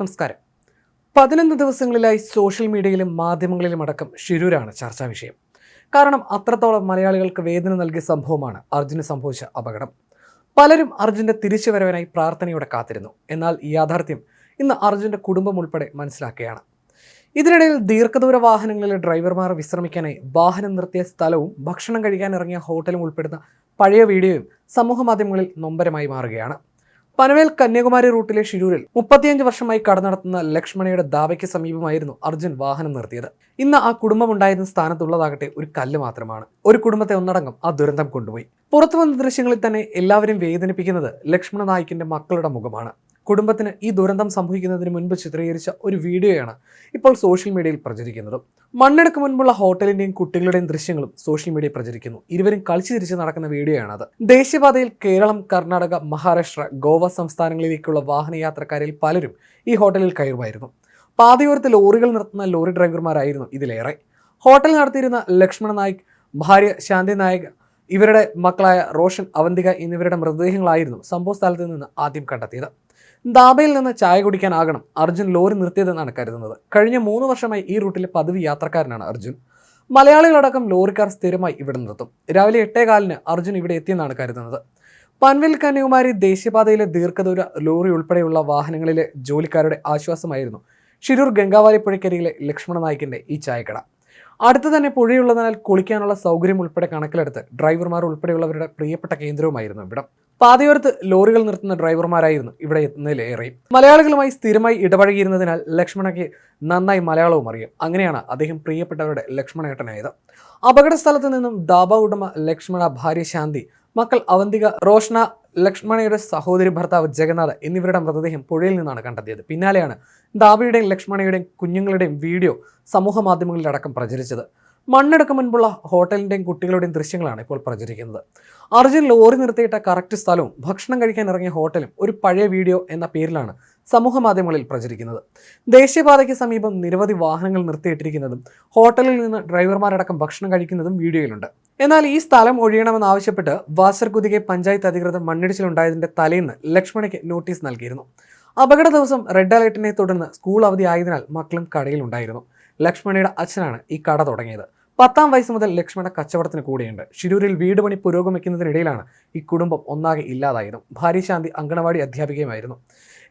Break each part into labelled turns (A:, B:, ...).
A: നമസ്കാരം. പതിനൊന്ന് ദിവസങ്ങളിലായി സോഷ്യൽ മീഡിയയിലും മാധ്യമങ്ങളിലും അടക്കം ഷിരൂരാണ് ചർച്ചാ വിഷയം. കാരണം അത്രത്തോളം മലയാളികൾക്ക് വേദന നൽകിയ സംഭവമാണ് അർജുന് സംഭവിച്ച അപകടം. പലരും അർജുന്റെ തിരിച്ചുവരവിനായി പ്രാർത്ഥനയോടെ കാത്തിരുന്നു. എന്നാൽ ഈ യാഥാർത്ഥ്യം ഇന്ന് അർജുന്റെ കുടുംബം ഉൾപ്പെടെ മനസ്സിലാക്കുകയാണ്. ഇതിനിടയിൽ ദീർഘദൂര വാഹനങ്ങളിലെ ഡ്രൈവർമാർ വിശ്രമിക്കാനായി വാഹനം നിർത്തിയ സ്ഥലവും ഭക്ഷണം കഴിക്കാൻ ഇറങ്ങിയ ഹോട്ടലും ഉൾപ്പെടുന്ന പഴയ വീഡിയോയും സമൂഹ മാധ്യമങ്ങളിൽ നൊമ്പരമായി മാറുകയാണ്. പനവേൽ കന്യാകുമാരി റൂട്ടിലെ ഷിരൂരിൽ മുപ്പത്തിയഞ്ച് വർഷമായി കട നടത്തുന്ന ലക്ഷ്മണയുടെ ദാവയ്ക്ക് സമീപമായിരുന്നു അർജുൻ വാഹനം നിർത്തിയത്. ഇന്ന് ആ കുടുംബം ഉണ്ടായിരുന്ന സ്ഥാനത്തുള്ളതാകട്ടെ ഒരു കല്ല് മാത്രമാണ്. ഒരു കുടുംബത്തെ ഒന്നടങ്കം ആ ദുരന്തം കൊണ്ടുപോയി. പുറത്തു വന്ന ദൃശ്യങ്ങളിൽ തന്നെ എല്ലാവരും വേദനിപ്പിക്കുന്നത് ലക്ഷ്മണ നായിക്കിന്റെ മക്കളുടെ മുഖമാണ്. കുടുംബത്തിന് ഈ ദുരന്തം സംഭവിക്കുന്നതിന് മുൻപ് ചിത്രീകരിച്ച ഒരു വീഡിയോയാണ് ഇപ്പോൾ സോഷ്യൽ മീഡിയയിൽ പ്രചരിക്കുന്നത്. മണ്ണെടുക്ക് മുൻപുള്ള ഹോട്ടലിന്റെയും കുട്ടികളുടെയും ദൃശ്യങ്ങളും സോഷ്യൽ മീഡിയ പ്രചരിക്കുന്നു. ഇരുവരും കളിച്ചു തിരിച്ച് നടക്കുന്ന വീഡിയോയാണത് ദേശീയപാതയിൽ കേരളം കർണാടക മഹാരാഷ്ട്ര ഗോവ സംസ്ഥാനങ്ങളിലേക്കുള്ള വാഹനയാത്രക്കാരിൽ പലരും ഈ ഹോട്ടലിൽ കയറുമായിരുന്നു. പാതയോരത്ത് ലോറികൾ നിർത്തുന്ന ലോറി ഡ്രൈവർമാരായിരുന്നു ഇതിലേറെ. ഹോട്ടൽ നടത്തിയിരുന്ന ലക്ഷ്മണ നായിക് ഭാര്യ ശാന്തി നായിക് ഇവരുടെ മക്കളായ റോഷൻ അവന്തിക എന്നിവരുടെ മൃതദേഹങ്ങളായിരുന്നു സംഭവ സ്ഥലത്ത് നിന്ന് ആദ്യം കണ്ടെത്തിയത്. ദാബയിൽ നിന്ന് ചായ കുടിക്കാനാകണം അർജുൻ ലോറി നിർത്തിയതെന്നാണ് കരുതുന്നത്. കഴിഞ്ഞ മൂന്ന് വർഷമായി ഈ റൂട്ടിലെ പതിവ് യാത്രക്കാരനാണ് അർജുൻ. മലയാളികളടക്കം ലോറിക്കാർ സ്ഥിരമായി ഇവിടെ നിർത്തും. രാവിലെ എട്ടേകാലിന് അർജുൻ ഇവിടെ എത്തിയെന്നാണ് കരുതുന്നത്. പൻവിൽ കന്യാകുമാരി ദേശീയപാതയിലെ ദീർഘദൂര ലോറി ഉൾപ്പെടെയുള്ള വാഹനങ്ങളിലെ ജോലിക്കാരുടെ ആശ്വാസമായിരുന്നു ഷിരൂർ ഗംഗാവാലി പുഴയ്ക്കരിയിലെ ലക്ഷ്മണ നായിക്കിന്റെ ഈ ചായക്കട. അടുത്ത് തന്നെ പുഴയുള്ളതിനാൽ കുളിക്കാനുള്ള സൗകര്യം ഉൾപ്പെടെ കണക്കിലെടുത്ത് ഡ്രൈവർമാർ ഉൾപ്പെടെയുള്ളവരുടെ പ്രിയപ്പെട്ട കേന്ദ്രവുമായിരുന്നു ഇവിടം. പാതയോരത്ത് ലോറികൾ നിർത്തുന്ന ഡ്രൈവർമാരായിരുന്നു ഇവിടെ എത്തുന്നതിലേറെയും മലയാളികളുമായി സ്ഥിരമായി ഇടപഴകിയിരുന്നതിനാൽ ലക്ഷ്മണയ്ക്ക് നന്നായി മലയാളവും അറിയാം. അങ്ങനെയാണ് അദ്ദേഹം പ്രിയപ്പെട്ടവരുടെ ലക്ഷ്മണേട്ടനായത്. അപകട സ്ഥലത്ത് നിന്നും ദാബ ഉടമ ലക്ഷ്മണ ഭാര്യ ശാന്തി മക്കൾ അവന്തിക റോഷ്ന ലക്ഷ്മണയുടെ സഹോദരി ഭർത്താവ് ജഗന്നാഥ് എന്നിവരുടെ മൃതദേഹം പുഴയിൽ നിന്നാണ് കണ്ടെത്തിയത്. പിന്നാലെയാണ് ദാബയുടെയും ലക്ഷ്മണയുടെയും കുഞ്ഞുങ്ങളുടെയും വീഡിയോ സമൂഹ മാധ്യമങ്ങളിലടക്കം പ്രചരിച്ചത്. മണ്ണെടുക്ക് മുൻപുള്ള ഹോട്ടലിന്റെയും കുട്ടികളുടെയും ദൃശ്യങ്ങളാണ് ഇപ്പോൾ പ്രചരിക്കുന്നത്. അർജുൻ ലോറി നിർത്തിയിട്ട കറക്റ്റ് സ്ഥലവും ഭക്ഷണം കഴിക്കാൻ ഇറങ്ങിയ ഹോട്ടലും ഒരു പഴയ വീഡിയോ എന്ന പേരിലാണ് സമൂഹ മാധ്യമങ്ങളിൽ പ്രചരിക്കുന്നത്. ദേശീയപാതയ്ക്ക് സമീപം നിരവധി വാഹനങ്ങൾ നിർത്തിയിട്ടിരിക്കുന്നതും ഹോട്ടലിൽ നിന്ന് ഡ്രൈവർമാരടക്കം ഭക്ഷണം കഴിക്കുന്നതും വീഡിയോയിലുണ്ട്. എന്നാൽ ഈ സ്ഥലം ഒഴിയണമെന്നാവശ്യപ്പെട്ട് വാസർകുതികെ പഞ്ചായത്ത് അധികൃതർ മണ്ണിടിച്ചിലുണ്ടായതിന്റെ തലേന്ന് ലക്ഷ്മണയ്ക്ക് നോട്ടീസ് നൽകിയിരുന്നു. അപകട ദിവസം റെഡ് അലർട്ടിനെ തുടർന്ന് സ്കൂൾ അവധി ആയതിനാൽ മക്കളും കടയിലുണ്ടായിരുന്നു. ലക്ഷ്മണയുടെ അച്ഛനാണ് ഈ കട തുടങ്ങിയത്. പത്താം വയസ്സ് മുതൽ ലക്ഷ്മണ കച്ചവടത്തിന് കൂടെയുണ്ട്. ഷിരൂരിൽ വീട് പണി പുരോഗമിക്കുന്നതിനിടയിലാണ് ഈ കുടുംബം ഒന്നാകെ ഇല്ലാതായതും. ഭാര്യ ശാന്തി അങ്കണവാടി അധ്യാപികയുമായിരുന്നു.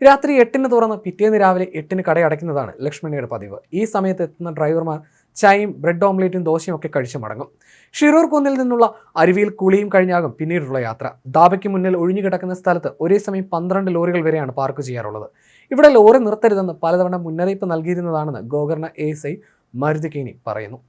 A: രാത്രി എട്ടിന് തുറന്ന് പിറ്റേന്ന് രാവിലെ എട്ടിന് കട അടയ്ക്കുന്നതാണ് ലക്ഷ്മണിയുടെ പതിവ്. ഈ സമയത്ത് എത്തുന്ന ഡ്രൈവർമാർ ചായയും ബ്രെഡ് ഓംലേറ്റും ദോശയും ഒക്കെ കഴിച്ചു മടങ്ങും. ഷിറൂർ കുന്നിൽ നിന്നുള്ള അരുവിയിൽ കുളിയും കഴിഞ്ഞാകും പിന്നീടുള്ള യാത്ര. ദാബയ്ക്ക് മുന്നിൽ ഒഴിഞ്ഞു കിടക്കുന്ന സ്ഥലത്ത് ഒരേ സമയം പന്ത്രണ്ട് ലോറികൾ വരെയാണ് പാർക്ക് ചെയ്യാറുള്ളത്. ഇവിടെ ലോറി നിർത്തരുതെന്ന് പലതവണ മുന്നറിയിപ്പ് നൽകിയിരുന്നതാണെന്ന് ഗോകർണ എ എസ് ഐ പറയുന്നു.